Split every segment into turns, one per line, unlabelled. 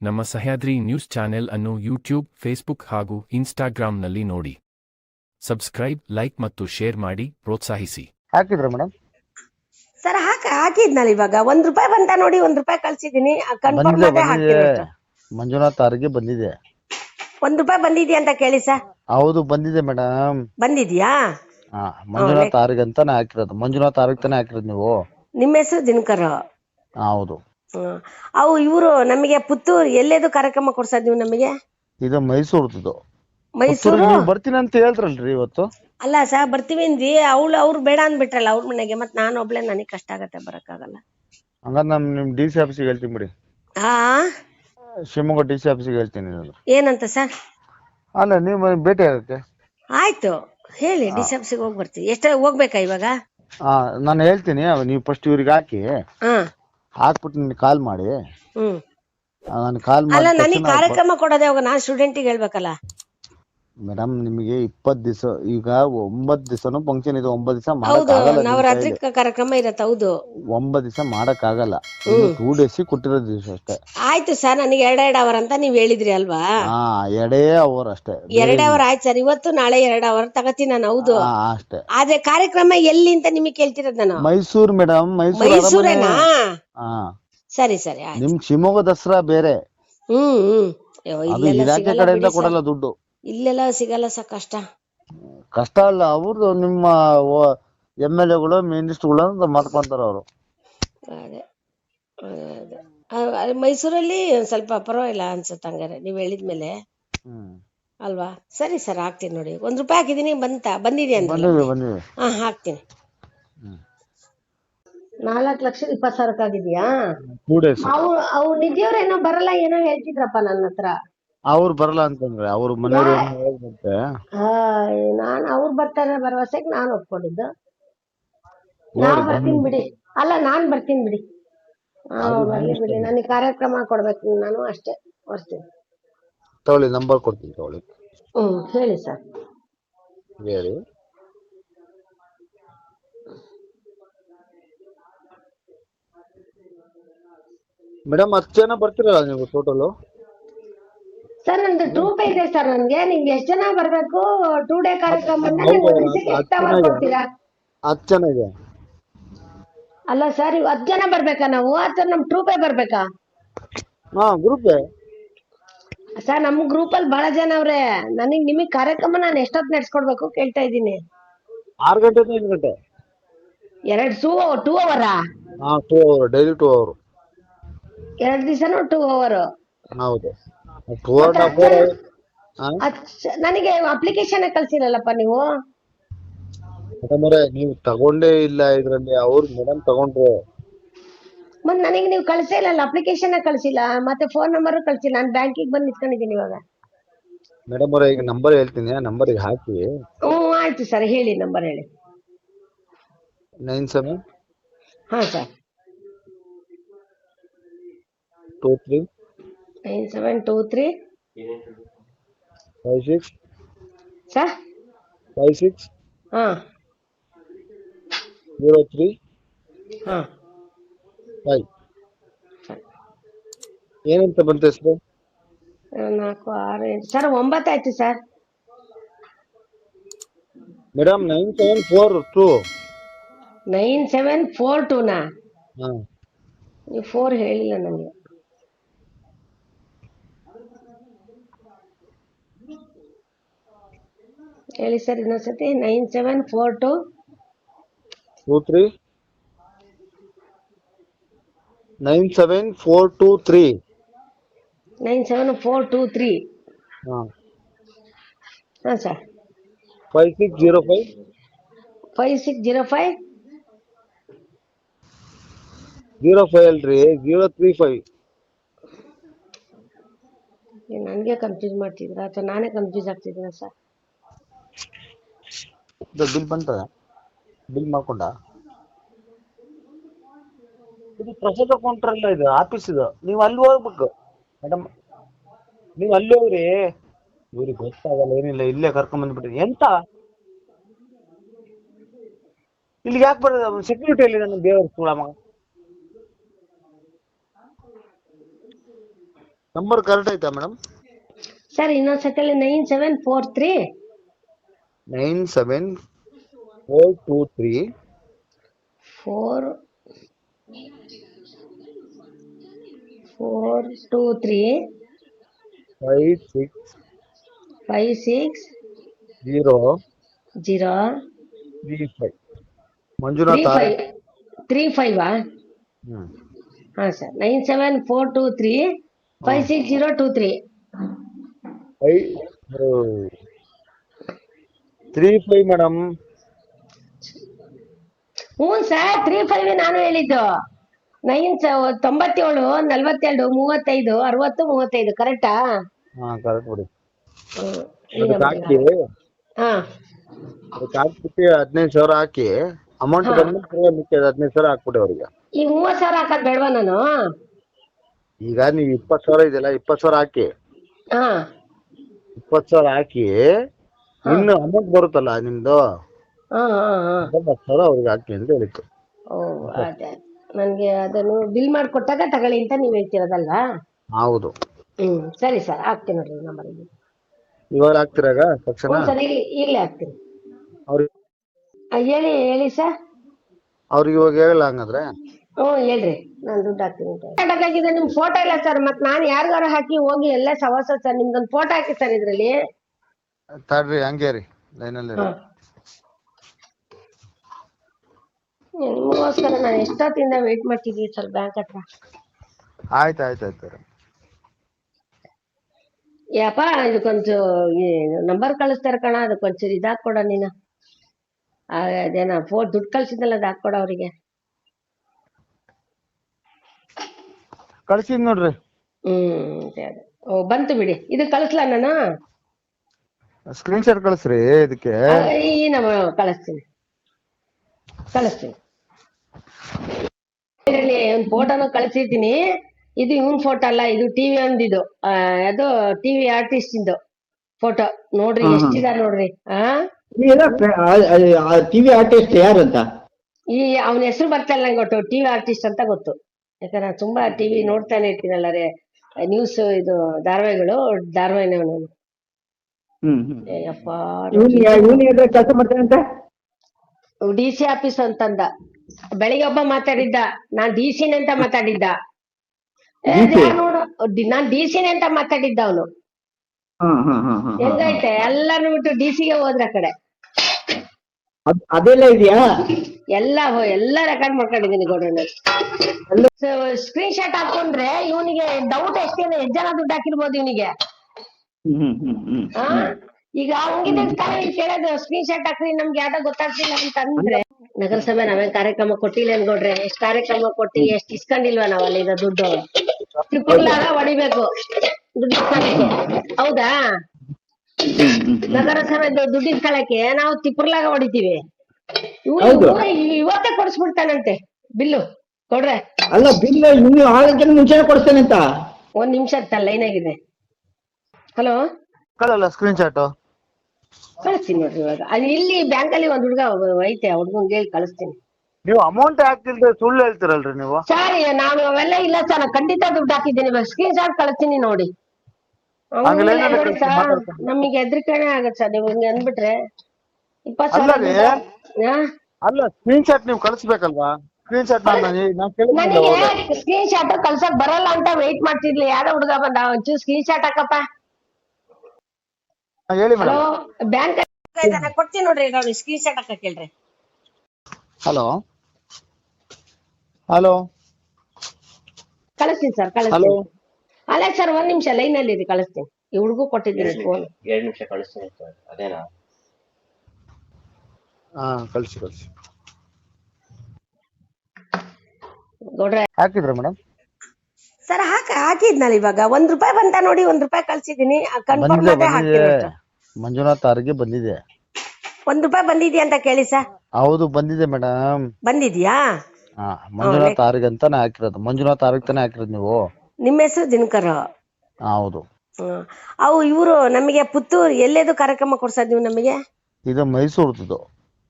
ನಮ್ಮ Sahyadri news channel ಅನ್ನು YouTube Facebook ಹಾಗೂ ಇನ್ಸ್ಟಾಗ್ರಾಂನಲ್ಲಿ ನೋಡಿ. ಸಬ್ಸ್ಕ್ರೈಬ್ ಲೈಕ್ ಮತ್ತು ಶೇರ್ ಮಾಡಿ ಪ್ರೋತ್ಸಾಹಿಸಿ.
ಹಾಕಿದ್ರ ಮೇಡಮ್
ಸರ್ ಹಾಕ ಹಾಕಿದ್ನಲ್ಲ ಇವಾಗ. ಒಂದ್ ರೂಪಾಯಿ ಬಂತ ನೋಡಿ ಒಂದ್ ರೂಪಾಯಿ ಕಳ್ಸಿದೀನಿ ಕನ್ಫರ್ಮ್
ಬಂದಿದೆ
ಅದೇ
ಬಂದಿದೆ.
ಹಾಕ್ತೀನಿ
ಮಂಜುನಾಥ್ ಅವರಿಗೆ ಬಂದಿದೆ.
ಒಂದ್ ರೂಪಾಯಿ ಬಂದಿದ್ಯಾ ಅಂತ ಕೇಳಿ ಸರ್.
ಹೌದು ಬಂದಿದೆ ಮೇಡಮ್
ಬಂದಿದ್ಯಾ?
ಹಾ ಮಂಜುನಾಥ್ ಆರ್ಗ್ ಅಂತಾನೆ ಹಾಕಿರೋದು. ಮಂಜುನಾಥ್ ಆರಿಗೆ ತಾನೇ ಹಾಕಿರೋದು ನೀವು?
ನಿಮ್ಮ ಹೆಸರು ದಿನಕರ್.
ಹಾ, ಹೌದು.
ಅವು ಇವರು ನಮಗೆ ಪುತ್ತೂರ್ ಎಲ್ಲೇದು ಕಾರ್ಯಕ್ರಮ ಕೊಡ್ಸದ್ ನೀವು ನಮಗೆ?
ಇದು ಮೈಸೂರ್ದು.
ಮೈಸೂರು?
ನೀವು ಬರ್ತೀನಿ ಅಂತ ಹೇಳ್ತಾರಲ್ರಿ ಇವತ್ತು?
ಅಲ್ಲ ಸರ್ ಬರ್ತೀವಿ ಅಂದ್ವಿ ಅವಳು ಅವ್ರು ಬೇಡ ಅಂದ್ಬಿಟ್ರಲ್ಲ ಅವ್ರ ಮನೆಗೆ ಮತ್ ನಾನು ಒಬ್ಳೆ ನನಗೆ ಕಷ್ಟ ಆಗತ್ತೆ ಬರಕ್ಕಾಗಲ್ಲ.
ಹಂಗಾರೆ ನಮ್ ನಿಮ್ ಡಿ ಸಿ ಆಫೀಸಿಗೆ ಹೇಳ್ತೀನಿ ಬಿಡಿ.
ಆ?
ಶಿವಮೊಗ್ಗ ಡಿ ಸಿ ಆಫೀಸಿಗೆ ಹೇಳ್ತೀನಿ.
ಏನಂತ ಸರ್?
ಅಲ್ಲ ನೀವು ಭೇಟಿ ಆಗಕ್ಕೆ
ಆಯ್ತು. ಹೇಳಿ ಡಿ ಸಿ ಆಫೀಸಿಗೆ ಹೋಗಿ ಬರ್ತೀವಿ. ಎಷ್ಟ ಹೋಗ್ಬೇಕಾ ಇವಾಗ?
ಹಾ ನಾನು ಹೇಳ್ತೀನಿ ಅವ್ ನೀವು ಫಸ್ಟ್ ಇವ್ರಿಗೆ ಹಾಕಿ.
ಹಾ.
ಹಾಕ್ಬಿಟ್ಟು ನಿನ್ ಕಾಲ್ ಮಾಡಿ.
ಹ್ಮ್.
ನಾನು ಕಾಲ್
ಅಲ್ಲ
ಮಾಡಿ
ನನಗೆ ಕಾರ್ಯಕ್ರಮ ಕೊಡೋದೇ ಅವಾಗ ನಾನ್ ಸ್ಟೂಡೆಂಟಿಗೆ ಹೇಳ್ಬೇಕಲ್ಲ.
ಮೇಡಮ್ ನಿಮಗೆ ಇಪ್ಪತ್ ದಿವಸ ಈಗ ಒಂಬತ್ ದಿವಸನು ಫಂಕ್ಷನ್ ಇದೆ ಒಂಬತ್ ದಿವಸ
ಹೌದು ನವರಾತ್ರಿ ಕ- ಕಾರ್ಯಕ್ರಮ ಇರತ್ತೆ ಹೌದು.
ಒಂಬತ್ ದಿವಸ ಮಾಡಕ್ ಆಗಲ್ಲ. ಟೂ ಡೇಸ್ ಕೊಟ್ಟಿರೋ ದಿವಸ ಅಷ್ಟೇ.
ಆಯ್ತು ಸರ್ ನನಗೆ ಎರಡೆರಡು ಅವರ್ ಅಂತ ನೀವ್ ಹೇಳಿದ್ರಿ ಅಲ್ವಾ?
ಹಾ ಎರಡೇ ಅವರ್ ಅಷ್ಟೇ.
ಎರಡ್ ಅವರ್ ಆಯ್ತು ಸರ್ ಇವತ್ತು ನಾಳೆ ಎರಡ್ ಅವರ್ ತಗತೀನಿ ನಾನು ಹೌದು.
ಹಾ ಅಷ್ಟೇ.
ಆದ್ರೆ ಕಾರ್ಯಕ್ರಮ ಎಲ್ಲಿ ಅಂತ ನಿಮಗೆ ಕೇಳ್ತಿರೋದ್ ನಾನು?
ಮೈಸೂರ್ ಮೇಡಮ್ ಮೈಸೂರು ಅರಮನೆ.
ಮೈಸೂರೇನಾ
ಹಾ.
ಸರಿ ಸರಿ ಆಯ್ತು.
ನಿಮ್ ಶಿವಮೊಗ್ಗ ದಸರಾ ಬೇರೆ.
ಹ್ಮ್ ಹ್ಮ್. ಅಯ್ಯೋ,
ಅದು
ಇಲ್ಲೆಲ್ಲ
ಇಲಾಖೆ
ಸಿಗಲ್ಲ
ಕಡೆಯಿಂದ
ಬಿಡಿ.
ಕೊಡಲ್ಲ ದುಡ್ಡು.
ಇಲ್ಲೆಲ್ಲ ಸಿಗಲ್ಲ ಸರ್ ಕಷ್ಟ.
ಕಷ್ಟ ಅಲ್ಲ ಅವ್ರದ್ದು ನಿಮ್ಮ ಎಂ ಎಲ್ ಎಗಳು ಮಿನಿಸ್ಟರ್ಗಳು ಅಂತ ಮಾಡ್ಕೊಂತಾರ ಅವರು.
ಅದೇ ಮೈಸೂರಲ್ಲಿ ಒಂದ್ ಸ್ವಲ್ಪ ಪರವಾಗಿಲ್ಲ ಅನ್ಸುತ್ತೆ ಹಂಗಾರೆ ನೀವ್ ಹೇಳಿದ್ಮೇಲೆ
ಹ್ಮ್.
ಅಲ್ವಾ? ಸರಿ ಸರ್ ಹಾಕ್ತೀನಿ ನೋಡಿ. ಒಂದ್ ರೂಪಾಯಿ ಹಾಕಿದೀನಿ ಬಂತ ಬಂದಿದೆ ಅಂತ
ಬಂದಿದೆ ಬಂದಿದೆ.
ಹಾ ಹಾಕ್ತೀನಿ.
ಹ್ಮ್.
ನಾಲ್ಕು ಲಕ್ಷದ ಇಪ್ಪತ್ತು ಸಾವಿರಕ್ಕಾಗಿದ್ಯಾ?
ಟೂ ಡೇಸ್
ಅವು ಅವು ನಿಧಿಯವ್ರೇನೋ ಬರಲ್ಲ ಏನೋ ಹೇಳ್ತಿದ್ರಪ್ಪ ನನ್ನ ಹತ್ರ.
ಅವ್ರು ಬರಲ್ಲ ಅಂತಂದ್ರೆ ಅವ್ರ ಮನೆಯವ್ರು ಏನೋ
ಆ, ನಾನ್ ಅವ್ರು ಬರ್ತಾರೆ ಭರವಸೆಗೆ ನಾನ್ ಒಪ್ಕೊಂಡಿದ್ದು. ನಾನ್ ಬರ್ತೀನಿ ಬಿಡಿ. ಅಲ್ಲ ನಾನ್ ಬರ್ತೀನಿ ಬಿಡಿ. ಹಾ, ಬರ್ಲಿ ಬಿಡಿ. ನನಗೆ ಕಾರ್ಯಕ್ರಮ ಕೊಡ್ಬೇಕು ನಾನು ಅಷ್ಟೇ ಬರ್ತೀನಿ
ತಗೊಳ್ಳಿ ನಂಬರ್ ಕೊಡ್ತೀನಿ ತಗೊಳ್ಳಿ.
ಹ್ಮ್ ಹೇಳಿ ಸರ್.
ಹೇಳಿ. ಮೇಡಮ್ ಹತ್ತು ಜನ ಬರ್ತೀರಲ್ಲ ನೀವು ಟೋಟಲು
ಸರ್ ನಂದು ಟ್ರೂಪ್ ಇದೆ ಸರ್ ನನ್ಗೆ ನಿಮ್ಗೆ ಎಷ್ಟ್ ಜನ ಬರ್ಬೇಕು? ಟೂ ಡೇ ಕಾರ್ಯಕ್ರಮ
ಜನ ಇದೆ
ಅಲ್ಲ ಸರ್ ಹತ್ತು ಜನ ಬರ್ಬೇಕಾ ನಾವು? ಅಥವಾ ನಮ್ ಟ್ರೂಪೇ ಬರ್ಬೇಕಾ?
ಹಾ ಗ್ರೂಪ್
ಸರ್ ನಮ್ ಗ್ರೂಪ್ ಅಲ್ಲಿ ಬಹಳ ಜನ ಅವ್ರೆ. ನನಗ್ ನಿಮಗ್ ಕಾರ್ಯಕ್ರಮ ನಾನು ಎಷ್ಟೊತ್ ನಡ್ಸ್ಕೊಡ್ಬೇಕು ಕೇಳ್ತಾ ಇದ್ದೀನಿ.
ಆರು ಗಂಟೆ ಐದು ಗಂಟೆ.
ಎರಡ್ ಸೂ ಟೂ ಅವರಾ
ಹಾ two hour daily two hour
ಎರಡ್ ದಿವಸನು ಟೂ ಅವರ್
ಹೌದು.
ನನಗೆ ಅಪ್ಲಿಕೇಶನ್ ಕಳ್ಸಿರಲ್ಲಪ್ಪ ನೀವು?
ಮೇಡಮ್ ನೀವು ತಗೊಂಡೇ ಇಲ್ಲ ಇದ್ರಲ್ಲಿ ಅವ್ರ ಮೇಡಮ್ ತಗೊಂಡ್ರು.
ಮತ್ ನನಗೆ ನೀವು ಕಳ್ಸೇ ಇಲ್ಲ ಅಪ್ಲಿಕೇಶನ್ ಕಳ್ಸಿಲ್ಲ ಮತ್ತೆ ಫೋನ್ ನಂಬರ್ ಕಳ್ಸಿಲ್ಲ ನಾನು ಬ್ಯಾಂಕಿಗೆ ಬಂದು ನಿಂತ್ಕೊಂಡಿದ್ದೀನಿ ಇವಾಗ.
ಮೇಡಮ್ ಅವರೇ ಈಗ ನಂಬರ್ ಹೇಳ್ತೀನಿ ಆ ನಂಬರಿಗೆ ಹಾಕಿ.
ಹ್ಮ್ ಆಯ್ತು ಸರ್ ಹೇಳಿ ನಂಬರ್ ಹೇಳಿ.
ನೈನ್ ಸೆವೆನ್
ಹಾ sir.
Two three
nine seven two three
five six
sir
five six
ಹಾ.
ಜೀರೋ ತ್ರೀ
ಹಾ.
ಫೈವ್ ಏನಂತ ಬಂತು ಹೆಸರು?
ನಾಲ್ಕು ಆರು ಎಂಟು. Sir ಒಂಬತ್ತಾಯ್ತು sir.
Madam nine seven four two
nine seven four ಟೂನಾ
ಹಾ.
ನೀವು ಫೋರ್ ಹೇಳಿಲ್ಲ ನನಗೆ ಹೇಳಿ ಸರ್ ಇನ್ನೊಂದ್ಸತಿ nine seven four two.
Two three. Nine seven four two three.
Nine seven four two three.
ಹಾ.
ಹಾಂ sir.
Five six zero five.
Five six zero five.
Zero five alright zero three five.
ನನಗೆ confuse ಮಾಡ್ತಿದ್ದೀರಾ ಅಥವಾ ನಾನೇ confuse ಆಗ್ತಿದ್ದೀರಾ sir
bill ಬಂತ bill ಮಾಡ್ಕೊಂಡ? ಇದು ಪ್ರಸಾದ ಕೌಂಟ್ರಲ್ಲ ಇದು ಆಫೀಸ್ ಇದು. ನೀವು ಅಲ್ಲಿ ಹೋಗ್ಬೇಕು. ಮೇಡಮ್ ನೀವು ಅಲ್ಲಿ ಹೋಗ್ರಿ. ಇವ್ರಿಗೆ ಗೊತ್ತಾಗಲ್ಲ ಏನಿಲ್ಲ ಇಲ್ಲೇ ಕರ್ಕೊಂಡ್ ಬಂದ್ಬಿಟ್ರಿ ಎಂತ? ಇಲ್ಲಿಗೆ ಯಾಕೆ ಬರೋದು? ಸೆಕ್ಯೂರಿಟಿ ಅಲ್ಲಿ ನನ್ನ ದೇವರ ಮಗ. ನಂಬರ್ ಕರೆಕ್ಟ್ ಆಯ್ತಾ ಮೇಡಮ್
ಸರ್ ಇನ್ನೊಂದ್ಸತಿ nine seven four three
nine seven four two three
four four two three
five six
five six
zero
zero
three five
three
Manjunath R
five three ಫೈವಾ
hmm.
ಹಾಂ sir nine seven four two three five six zero two three
five three five madam
ಹ್ಞೂ sir three five ನಾನು ಹೇಳಿದ್ದು. Nine ತೊಂಬತ್ತೇಳು ನಲ್ವತ್ತೆರಡು ಮೂವತ್ತೈದು ಅರವತ್ತು ಮೂವತ್ತೈದು ಕರೆಕ್ಟಾ
ಹಾ ಕರೆಕ್ಟ್ ಬಿಡಿ.
ಹ್ಮ್.
ಅದಕ್ಕೆ ಹಾಕಿ.
ಹಾ.
ಅದಕ್ಕೆ ಹಾಕ್ಬಿಟ್ಟು ಹದಿನೈದು ಸಾವಿರ ಹಾಕಿ. ಅಮೌಂಟ್ ಬಂದು ತಿರ್ಗಾ ಮಿಕ್ಕಿದ ಹದಿನೈದು ಸಾವಿರ ಹಾಕ್ಬಿಡಿ ಅವ್ರಿಗೆ.
ಈ ಮೂವತ್ತು ಸಾವಿರ ಹಾಕೋದು ಬೇಡವಾ ನಾನು?
ಈಗ ನೀವು ಇಪ್ಪತ್ತು ಸಾವಿರ ಇದೆಯಲ್ಲ ಇಪ್ಪತ್ತು ಸಾವಿರ ಹಾಕಿ.
ಹಾ.
ಇಪ್ಪತ್ತು ಸಾವಿರ ಹಾಕಿ ಇನ್ನು ಅಮೌಂಟ್ ಬರುತ್ತಲ್ಲ ನಿಮ್ದು?
ಹಾ ಹಾ ಹಾ.
ಹತ್ತು ಸಾವಿರ ಅವ್ರಿಗೆ ಹಾಕಿ ಅಂತ ಹೇಳಿತ್ತು
ಓ ಅದೇ. ನನ್ಗೆ ಅದನ್ನು ಬಿಲ್ ಮಾಡಿಕೊಟ್ಟಾಗ ತಗೊಳ್ಳಿ ಅಂತ ನೀವ್ ಹೇಳ್ತಿರೋದಲ್ವಾ?
ಹೌದು.
ಹ್ಮ್ ಸರಿ ಸರ್ ಹಾಕ್ತೀನಿ ನೋಡ್ರಿ ನಂಬರಿಗೆ
ಇವಾಗ ಹಾಕ್ತಿರಾಗ ತಕ್ಷಣ?
ಹ್ಞೂ ಸರ್ ಈಗ ಈಗಲೇ ಹಾಕ್ತೀನಿ.
ಅವ್ರಿಗೆ
ಆ, ಹೇಳಿ ಹೇಳಿ ಸರ್.
ಅವ್ರಿಗೆ ಇವಾಗ ಹೇಳಲ್ಲ ಹಂಗಂದ್ರೆ?
ಹ್ಞೂ ಹೇಳ್ರಿ. ನಾನು ದುಡ್ಡು ಹಾಕ್ತೀನಿ ಹಾಕಿದ್ರೆ ನಿಮ್ ಫೋಟೋ ಇಲ್ಲ ಸರ್ ಮತ್ ನಾನು ಯಾರಿಗಾರು ಹಾಕಿ ಹೋಗಿ ಎಲ್ಲ ಸವಾಸ ಸರ್ ನಿಮ್ದೊಂದು ಫೋಟೋ ಹಾಕಿ ಸರ್ ಇದ್ರಲ್ಲಿ.
ತಡ್ರಿ ಹಂಗೆ ರೀ. ಲೈನಲ್ಲಿ.
ನಿಮಗೋಸ್ಕರ ನಾನು ಎಷ್ಟೊತ್ತಿಂದ ವೇಟ್ ಮಾಡ್ತಿದ್ದೀವಿ ಸರ್ ಬ್ಯಾಂಕ್ ಹತ್ರ.
ಆಯ್ತು ಆಯ್ತು ಆಯ್ತು
ಯಪ್ಪ ಇದಕ್ಕೊಂಚು ನಂಬರ್ ಕಳಿಸ್ತಾರ ಕಣ ಅದಕ್ಕೊಂಚೂರು ಇದಾಕೊಡ ನೀನು. ಅದೇನ ಫೋನ್ ದುಡ್ಡು ಕಳ್ಸಿದ್ನಲ್ಲ ಅದು ಹಾಕ್ಕೊಡ ಅವರಿಗೆ.
ಕಳ್ಸಿದ್ ನೋಡ್ರಿ.
ಹ್ಮ್ ಅದೇ ಅದೇ. ಓ ಬಂತು ಬಿಡಿ. ಇದು ಕಳಿಸ್ಲಾ ನಾನು?
ಸ್ಕ್ರೀನ್ ಶಾಟ್ ಕಳಿಸ್ರಿ ಇದಕ್ಕೆ.
ಆ, ಈ ನಮ್ಮ ಕಳಿಸ್ತೀನಿ. ಕಳಿಸ್ತೀನಿ. ಇದರಲ್ಲಿ ಒಂದು ಫೋಟೋನು ಕಳಿಸಿದ್ದೀನಿ. ಇದು ಇವನ್ ಫೋಟೋ ಅಲ್ಲ ಇದು ಟಿವಿ ಒಂದಿದು. ಆ, ಅದು ಟಿವಿ ಆರ್ಟಿಸ್ಟ್ ಇಂದು ಫೋಟೋ ನೋಡ್ರಿ ಎಷ್ಟಿದ ನೋಡ್ರಿ. ಆ?
ಟಿವಿ ಆರ್ಟಿಸ್ಟ್ ಯಾರಂತ?
ಈ ಅವನ ಹೆಸರು ಬರ್ತಾ ಇಲ್ಲ ನಂಗೆ ಗೊತ್ತು. ಟಿವಿ ಆರ್ಟಿಸ್ಟ್ ಅಂತ ಗೊತ್ತು. ಯಾಕಂದ್ರೆ ನಾನು ತುಂಬಾ ಟಿವಿ ನೋಡ್ತಾನೆ ಇರ್ತೀನಲ್ಲ ರೇ. ನ್ಯೂಸ್ ಇದು ಧಾರಾವಾಹಿಗಳು ಧಾರಾವಾಹಿನ ನಾನು
ಕೆಲಸ ಮಾಡ್ತಾನಂತ
ಡಿ ಸಿ ಆಫೀಸ್ ಅಂತಂದ. ಬೆಳಿಗ್ಗೆ ಒಬ್ಬ ಮಾತಾಡಿದ್ದ. ನಾನ್ ಡಿ ಸಿ ಅಂತ ಮಾತಾಡಿದ್ದ. ನೋಡು? ನಾನ್ ಡಿ ಸಿ ಅಂತ ಮಾತಾಡಿದ್ದ ಅವನು.
ಹಾ ಹಾ ಹಾ ಹಾ
ಹೆಂಗೈತೆ? ಎಲ್ಲಾರು ಬಿಟ್ಟು ಡಿ ಸಿಗೆ ಹೋದ್ರ ಆ ಕಡೆ.
ಅದೆಲ್ಲ ಇದೆಯಾ?
ಎಲ್ಲ ಎಲ್ಲ ರೆಕಾರ್ಡ್ ಮಾಡ್ಕೊಂಡಿದ್ದೀನಿ ಗೌಡಣ್ಣ ಸ್ಕ್ರೀನ್ ಶಾಟ್ ಹಾಕೊಂಡ್ರೆ ಇವನಿಗೆ ಡೌಟ್ ಎಷ್ಟೇನ ಎಷ್ಟು ಜನ ದುಡ್ಡು ಹಾಕಿರ್ಬೋದು ಇವನಿಗೆ? ಈಗ ಹಂಗಿದೆ ತಾನೇ ಕೇಳೋದು ಸ್ಕ್ರೀನ್ ಶಾಟ್ ಹಾಕ್ರಿ ನಮ್ಗೆ ಯಾವ್ದೋ ಗೊತ್ತಾಗ್ತಿಲ್ಲ ಅಂತ ಅಂದ್ರೆ ನಗರಸಭೆ ನಾವೇನ್ ಕಾರ್ಯಕ್ರಮ ಕೊಟ್ಟಿಲ್ಲ ಅನ್ಕೊಡ್ರೆ ಎಷ್ಟ್ ಕಾರ್ಯಕ್ರಮ ಕೊಟ್ಟಿ ಎಷ್ಟ್ ಇಸ್ಕೊಂಡಿಲ್ವಾ ನಾವ್ ಅಲ್ಲಿಂದ ದುಡ್ಡು? ತ್ರಿಪುರ್ಲಾಗ ಹೊಡಿಬೇಕು. ದುಡ್ಡು ಹೌದಾ? ನಗರಸಭೆ ದುಡ್ಡಿನ ಕಳಕ್ಕೆ ನಾವು ತಿಪ್ಪರ್ಲಾಗ ಹೊಡಿತೀವಿ. ಇವತ್ತೇ ಕೊಡಿಸ್ಬಿಡ್ತಾನಂತೆ ಬಿಲ್ಲು. ಕೊಡ್ರೆ.
ಅಲ್ಲ ಬಿಲ್ ಇನ್ನು ಆಗಕ್ಕಿಂತ ಮುಂಚೆನೆ ಕೊಡ್ತೇನೆ ಅಂತ.
ಒಂದ್ ನಿಮಿಷ ಲೈನ್ ಆಗಿದೆ. ಹಲೋ
ಕಳಲ್ಲ ಸ್ಕ್ರೀನ್ ಶಾಟ್
ಕಳಿಸ್ತೀನಿ ನೋಡ್ರಿ ಇವಾಗ. ಅಲ್ಲಿ ಇಲ್ಲಿ ಬ್ಯಾಂಕ್ ಅಲ್ಲಿ ಒಂದ್ ಹುಡುಗ ಐತೆ ಹುಡ್ಗಂಗೆ ಹೇಳಿ ಕಳಿಸ್ತೀನಿ.
ನೀವು ಅಮೌಂಟ್ ಹಾಕ್ತಿಲ್ದೆ ಸುಳ್ಳು ಹೇಳ್ತಿರಲ್ರಿ ನೀವು?
ಸರಿ ನಾನು ಅವೆಲ್ಲ ಇಲ್ಲ ಸರ್ ನಾನು ಖಂಡಿತ ದುಡ್ಡು ಹಾಕಿದ್ದೀನಿ. ಸ್ಕ್ರೀನ್ ಶಾಟ್ ಕಳಿಸ್ತೀನಿ ನೋಡಿ. ನಮಗೆ ಹೆದರಿಕೆನೆ ಆಗತ್ತೆ ಸರ್ ನೀವು ಹಿಂಗೆ ಅಂದ್ಬಿಟ್ರೆ. ಇಪ್ಪತ್ತು ಸಾವಿರ
ಅಲ್ಲ ಸ್ಕ್ರೀನ್ ಶಾಟ್ ನೀವು ಕಳಿಸ್ಬೇಕಲ್ವಾ? ಸ್ಕ್ರೀನ್ ಶಾಟ್ ನಾನು ನಾನು ಕೇಳಿದ್ನಿಲ್ಲ
ನನಗೆ ಸ್ಕ್ರೀನ್ ಶಾಟ್ ಕಳ್ಸಕ್ ಬರಲ್ಲ ಅಂತ ವೆಯ್ಟ್ ಮಾಡ್ತಿದ್ಲಿ. ಯಾರೋ ಹುಡುಗ ಬಂದ ಒಂಚೂರು ಸ್ಕ್ರೀನ್ ಶಾಟ್ ಹಾಕಪ್ಪ.
ಹೇಳಿ ಮೇಡಮ್
ಬ್ಯಾಂಕ್ ಕೊಡ್ತೀನಿ ನೋಡ್ರಿ ನೋಡಿ ಸ್ಕ್ರೀನ್ ಶಾಟ್ ಹಾಕಕ್ ಹೇಳ್ರಿ.
ಹಲೋ ಹಲೋ
ಕಳಿಸ್ತೀನಿ ಸರ್ ಕಳಿಸ್ತೀನಿ. ಅಲ್ಲ ಸರ್ ಒಂದ್ ನಿಮಿಷ ಲೈನ್ ಅಲ್ಲಿ ಇರಿ ಕಳಿಸ್ತೀನಿ. ಈ ಹುಡುಗೂ ಕೊಟ್ಟಿದ್ದೀನಿ ಫೋನ್
ಎರಡ್ ನಿಮಿಷ ಕಳಿಸ್ತೀನಿ ಸರ್ ಅದೇನಾ?
ಹಾ ಕಳಿಸಿ ಕಳಿಸಿ.
ಗೌಡ್ರೆ.
ಹಾಕಿದ್ರ ಮೇಡಮ್
ಸರ್ ಹಾಕ ಹಾಕಿದ್ನಲ್ಲ ಇವಾಗ. ಒಂದ್ ರೂಪಾಯಿ ಬಂತ ನೋಡಿ ಒಂದ್ ರೂಪಾಯಿ ಕಳ್ಸಿದೀನಿ ಕನ್ಫರ್ಮ್
ಬಂದಿದೆ
ಅದೇ ಹಾಕ್ತೀನಿ
ಬಂದಿದೆ ಮಂಜುನಾಥ್ ಅವ್ರಿಗೆ ಬಂದಿದೆ.
ಒಂದ್ ರೂಪಾಯಿ ಬಂದಿದ್ಯಾ ಅಂತ ಕೇಳಿ ಸರ್.
ಹೌದು ಬಂದಿದೆ ಮೇಡಮ್
ಬಂದಿದ್ಯಾ?
ಹಾ ಮಂಜುನಾಥ್ ಆರ್ಗೆ ಅಂತಾನೆ ಹಾಕಿರೋದು. ಮಂಜುನಾಥ್ ಆರ್ಗೆ ತಾನೇ ಹಾಕಿರೋದು ನೀವು?
ನಿಮ್ಮ ಹೆಸರು ದಿನಕರ.
ಹೌದು.
ಅವು ಇವರು ನಮಗೆ ಪುತ್ತೂರು ಎಲ್ಲೇದು ಕಾರ್ಯಕ್ರಮ ಕೊಡ್ಸದ್ ನೀವು ನಮಗೆ?
ಇದು ಮೈಸೂರ್ದು.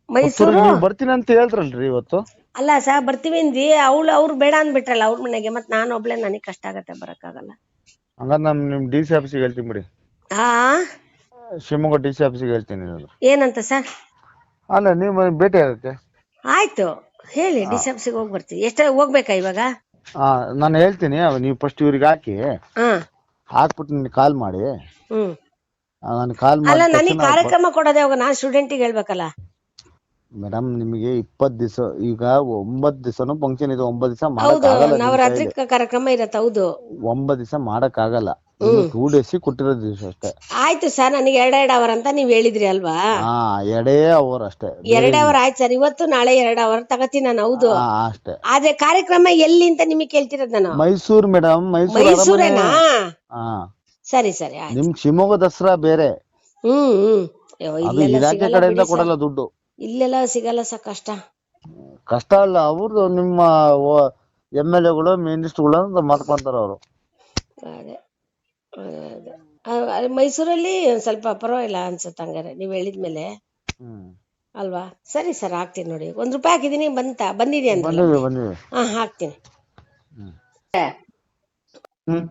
ಮೈಸೂರು?
ಬರ್ತೀನಿ ಅಂತ ಹೇಳ್ತಾರಲ್ರಿ ಇವತ್ತು?
ಅಲ್ಲ ಸರ್ ಬರ್ತೀವಿ ಅಂದ್ವಿ. ಅವಳು ಅವ್ರು ಬೇಡ ಅಂದ್ಬಿಟ್ರಲ್ಲ ಅವ್ರ ಮನೆಗೆ. ಮತ್ತೆ ನಾನು ಒಬ್ಳೆ ನನಗೆ ಕಷ್ಟ ಆಗತ್ತೆ ಬರಕ್ಕಾಗಲ್ಲ.
ಹಂಗಾದ್ರೆ ನಾನು ನಿಮ್ ಡಿ ಸಿ ಆಫೀಸಿಗೆ ಹೇಳ್ತೀನಿ ಬಿಡಿ.
ಆ?
ಶಿವಮೊಗ್ಗ ಡಿ ಸಿ ಆಫೀಸಿಗೆ ಹೇಳ್ತೀನಿ ನಾನು.
ಏನಂತ ಸರ್
ಅಲ್ಲ ನೀವು ಭೇಟಿ ಆಗುತ್ತೆ.
ಆಯ್ತು. ಹೇಳಿ ಡಿಸೆಪ್ಸಿಗೆ ಹೋಗಿ ಬರ್ತೀವಿ ಎಷ್ಟ ಹೋಗ್ಬೇಕಾ ಇವಾಗ?
ಹಾ ನಾನು ಹೇಳ್ತೀನಿ ಅವ್ ನೀವು ಫಸ್ಟ್ ಇವ್ರಿಗೆ ಹಾಕಿ.
ಹಾ.
ಹಾಕ್ಬಿಟ್ಟು ನಿನ್ಗೆ ಕಾಲ್ ಮಾಡಿ.
ಹ್ಮ್.
ನಾನು ಕಾಲ್
ಅಲ್ಲ
ಮಾಡಿ
ನನಗೆ ಕಾರ್ಯಕ್ರಮ ಕೊಡೋದೇ ಅವಾಗ ನಾನ್ ಸ್ಟೂಡೆಂಟಿಗೆ ಹೇಳ್ಬೇಕಲ್ಲ.
ಮೇಡಮ್ ನಿಮಗೆ ಇಪ್ಪತ್ ದಿವಸ ಈಗ ಒಂಬತ್ ದಿವಸನು ಫಂಕ್ಷನ್ ಇದೆ ಒಂಬತ್ ದಿವಸ
ಹೌದು
ಮಾಡಕ್ ಆಗಲ್ಲ
ನವರಾತ್ರಿ ಕಾರ್ಯಕ್ರಮ ಇರತ್ತೆ ಹೌದು.
ಒಂಬತ್ ದಿವಸ ಮಾಡಕ್ ಆಗಲ್ಲ ಟೂ ಡೇಸ್ ಕೊಟ್ಟಿರೋ ದಿವಸ ಅಷ್ಟೇ.
ಆಯ್ತು ಸರ್ ನನಗೆ ಎರಡೆರಡು ಅವರ್ ಅಂತ ನೀವ್ ಹೇಳಿದ್ರಿ ಅಲ್ವಾ?
ಹಾ ಎರಡೇ ಅವರ್ ಅಷ್ಟೇ.
ಎರಡ್ ಅವರ್ ಆಯ್ತು ಸರ್ ಇವತ್ತು ನಾಳೆ ಎರಡ್ ಅವರ್ ತಗತೀನಿ ನಾನು ಹೌದು.
ಹಾ ಅಷ್ಟೇ.
ಆದ್ರೆ ಕಾರ್ಯಕ್ರಮ ಎಲ್ಲಿ ಅಂತ ನಿಮಗೆ ಕೇಳ್ತಿರೋದ್ ನಾನು?
ಮೈಸೂರ್ ಮೇಡಮ್ ಮೈಸೂರ್ ಅರಮನೆ.
ಮೈಸೂರೇನಾ?
ಹಾ.
ಸರಿ ಸರಿ ಆಯ್ತು.
ನಿಮ್ ಶಿವಮೊಗ್ಗ ದಸರಾ ಬೇರೆ.
ಹ್ಮ್ ಹ್ಮ್. ಅಯ್ಯೋ,
ಅದು
ಇಲ್ಲೆಲ್ಲ
ಇಲಾಖೆ
ಸಿಗಲ್ಲ
ಕಡೆಯಿಂದ
ಬಿಡಿ ಸರ್.
ಕೊಡಲ್ಲ ದುಡ್ಡು.
ಇಲ್ಲೆಲ್ಲ ಸಿಗಲ್ಲ ಸರ್ ಕಷ್ಟ.
ಕಷ್ಟ ಅಲ್ಲ ಅವ್ರದ್ದು ನಿಮ್ಮ ಎಂ ಎಲ್ ಎಗಳು ಮಿನಿಸ್ಟರ್ಗಳು ಅಂತ ಅವರು.
ಅದೇ. ಆ, ಅಲ್ಲಿ ಮೈಸೂರಲ್ಲಿ ಒಂದ್ ಸ್ವಲ್ಪ ಪರವಾಗಿಲ್ಲ ಅನ್ಸುತ್ತೆ ಹಂಗಾರೆ ನೀವ್ ಹೇಳಿದ್ಮೇಲೆ
ಹ್ಮ್.
ಅಲ್ವಾ? ಸರಿ ಸರ್ ಹಾಕ್ತೀನಿ ನೋಡಿ. ಒಂದ್ ರೂಪಾಯಿ ಹಾಕಿದೀನಿ ಬಂತ? ಬಂದಿದೆ ಅಂತ
ಬಂದಿದೆ
ಹಾ ಹಾಕ್ತೀನಿ.
ಹ್ಮ್.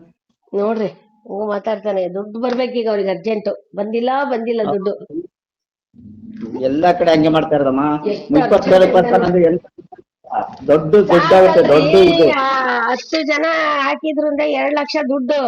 ನೋಡ್ರಿ ಹಂಗ ಮಾತಾಡ್ತಾನೆ. ದುಡ್ಡು ಬರ್ಬೇಕೀಗ ಅವ್ರಿಗೆ ಅರ್ಜೆಂಟ್ ಬಂದಿಲ್ಲ ಬಂದಿಲ್ಲ ದುಡ್ಡು.
ಎಲ್ಲಾ ಕಡೆ ಹಂಗೆ ಮಾಡ್ತಾ ಇರೋದಮ್ಮ.
ಎಷ್ಟು
ಅಂದ್ರೆ ದೊಡ್ಡ ದುಡ್ಡಾಗುತ್ತೆ ದೊಡ್ಡ ಇದು.
ಹತ್ತು ಜನ ಹಾಕಿದ್ರಿಂದ ಎರಡ್ ಲಕ್ಷ ದುಡ್ಡು.